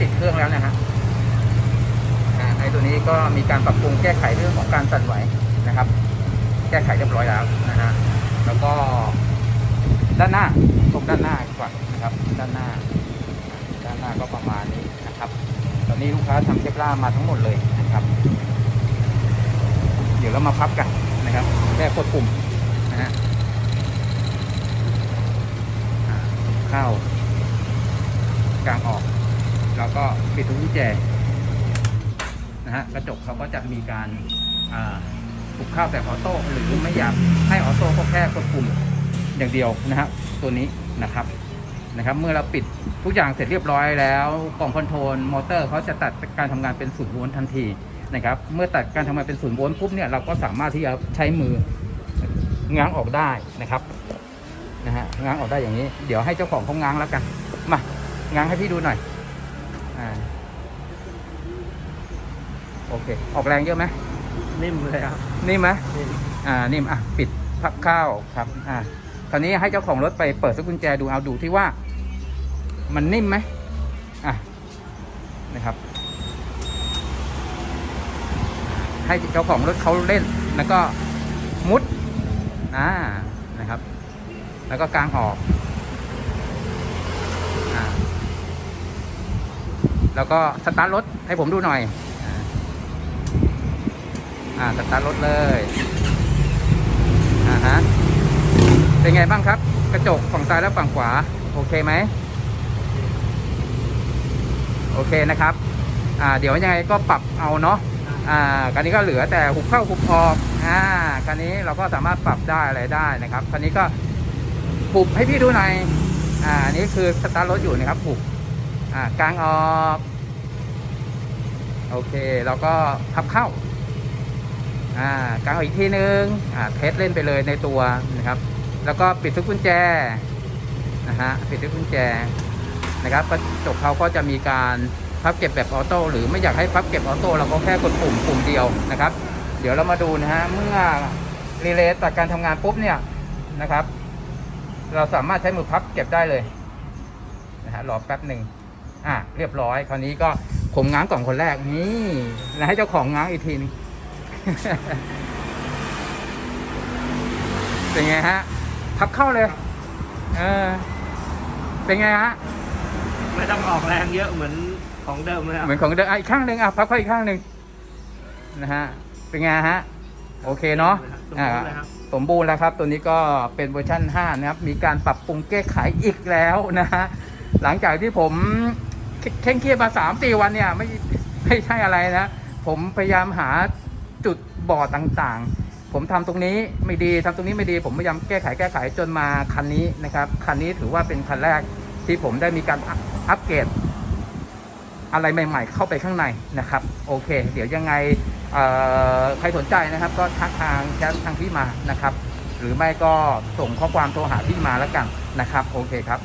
ติดเครื่องแล้วนะฮะในตัวนี้ก็มีการปรับปรุงแก้ไขเรื่องของการสั่นไหวนะครับ แก้ไขเรียบร้อยแล้วนะฮะแล้วก็ด้านหน้าตรงด้านหน้ากว่านะครับ ด้านหน้า ด้านหน้าก็ประมาณนี้นะครับ ตอนนี้ลูกค้าทำเชฟล่ามาทั้งหมดเลยนะครับ เดี๋ยวเรามาพับกันนะครับแค่กดปุ่มนะฮะเข้ากลางออก แล้วก็ปิดทุกกุญแจนะฮะกระจกเขาก็จะมีการปลุกเข้าแบบออโต้หรือไม่อยากให้ออโต้ก็แค่กดปุ่มอย่างเดียวนะฮะตัวนี้นะครับนะครับ เมื่อเราปิดทุกอย่างเสร็จเรียบร้อยแล้วกล่องคอนโทรลมอเตอร์เขาจะตัดการทำงานเป็นศูนย์โวลต์ทันทีนะครับ เมื่อตัดการทำงานเป็นศูนย์โวลต์ปุ๊บเนี่ยเราก็สามารถที่จะใช้มือง้างออกได้นะครับนะฮะง้างออกได้อย่างนี้ เดี๋ยวให้เจ้าของเขาง้างแล้วกันมาง้างให้พี่ดูหน่อย อ่าโอเค ออกแรงเยอะไหมนิ่มเลยครับ นิ่มไหมนิ่มอ่านิ่มอะปิดพับข้าวครับ อ่าตอนนี้ให้เจ้าของรถไปเปิดสกุญแจดูเอาดูที่ว่า มันนิ่มไหมอะนะครับ ให้เจ้าของรถเขาเล่น แล้วก็มุดอ่านะครับ แล้วก็กางออกอ่า แล้วก็สตาร์ทรถให้ผมดูหน่อย อ่าสตาร์ทรถเลย อ่าฮะ เป็นไงบ้างครับ กระจกฝั่งซ้ายและฝั่งขวา โอเคไหม โอเคนะครับ อ่า เดี๋ยวยังไงก็ปรับเอาเนาะ อ่าคันนี้ก็เหลือแต่หุบเข้าหุบออก อ่าคันนี้เราก็สามารถปรับได้อะไรได้นะครับคันนี้ก็ปุบให้พี่ดูหน่อย อ่าอันนี้คือสตาร์ทรถอยู่นะครับปุบ อ่ากลางออกโอเคเราก็พับเข้าอ่ากลางออกอีกทีนึงอ่าเทสเล่นไปเลยในตัวนะครับ แล้วก็ปิดทุกกุญแจนะฮะปิดทุกกุญแจนะครับกระจกเขาก็จะมีการพับเก็บแบบออโต้หรือไม่อยากให้พับเก็บออโต้เราก็แค่กดปุ่มปุ่มเดียวนะครับ เดี๋ยวเรามาดูนะฮะเมื่อรีเลย์ตัดการทำงานปุ๊บเนี่ยนะครับ เราสามารถใช้มือพับเก็บได้เลยนะฮะรอแป๊บหนึ่ง อะเรียบร้อย คราวนี้ก็ผมง้างกล่องคนแรกนี่แล้วให้เจ้าของง้างอีกทีหนึงเป็นไงฮะพับเข้าเลย เออ เป็นไงฮะไม่ต้องออกแรงเยอะเหมือนของเดิมเลยครับเหมือนของเดิมอะอีกข้างหนึ่งอะพับเข้าอีกข้างหนึ่งนะฮะเป็นไงฮะโอเคเนาะสมอ่าบูรณ์เลยครับสมบูรณ์แล้วครับ ตัวนี้ก็เป็นเวอร์ชัน5 นะครับ มีการปรับปรุงแก้ไขอีกแล้วนะฮะ หลังจากที่ผมเคร่งเครียดมาสามสี่วันเนี่ยไม่ไม่ใช่อะไรนะ ผมพยายามหาจุดบอดต่างๆ ผมทำตรงนี้ไม่ดีทำตรงนี้ไม่ดี ผมพยายามแก้ไขแก้ไขจนมาคันนี้นะครับ คันนี้ถือว่าเป็นคันแรกที่ผมได้มีการอัพอัปเกรดอะไรใหม่ ๆ เข้าไปข้างในนะครับ โอเค เดี๋ยวยังไงใครสนใจนะครับ ก็ทักทางแชททางพี่มานะครับ หรือไม่ก็ส่งข้อความโทรหาพี่มาแล้วกันนะครับ โอเคครับ